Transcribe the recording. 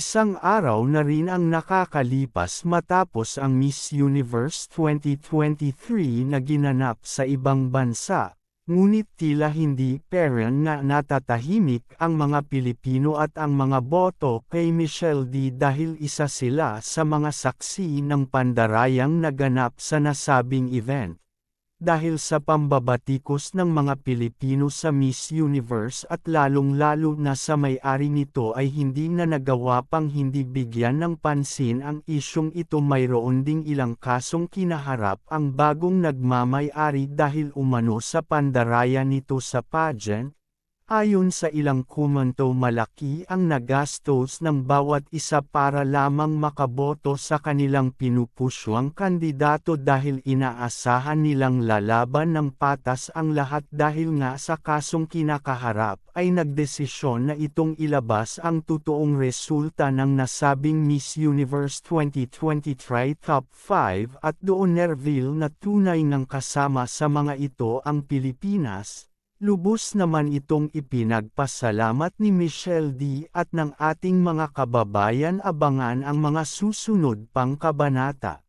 Isang araw na rin ang nakakalipas matapos ang Miss Universe 2023 na ginanap sa ibang bansa, ngunit tila hindi peren na natatahimik ang mga Pilipino at ang mga boto kay Michelle D dahil isa sila sa mga saksi ng pandarayang naganap sa nasabing event dahil sa pambabatikos ng mga Pilipino sa Miss Universe at lalong-lalo na sa may-ari nito ay hindi na nagawa pang hindi bigyan ng pansin ang isyong ito. Mayroon ding ilang kasong kinaharap ang bagong nagmamay-ari dahil umano sa pandaraya nito sa pageant, Ayon sa ilang komento malaki ang nagastos ng bawat isa para lamang makaboto sa kanilang pinupusyong kandidato dahil inaasahan nilang lalaban ng patas ang lahat dahil nga sa kasong kinakaharap ay nagdesisyon na itong ilabas ang totoong resulta ng nasabing Miss Universe 2023 Top 5 at doon nervil na tunay ng kasama sa mga ito ang Pilipinas Lubos naman itong ipinagpasalamat ni Michelle D. at ng ating mga kababayan abangan ang mga susunod pang kabanata.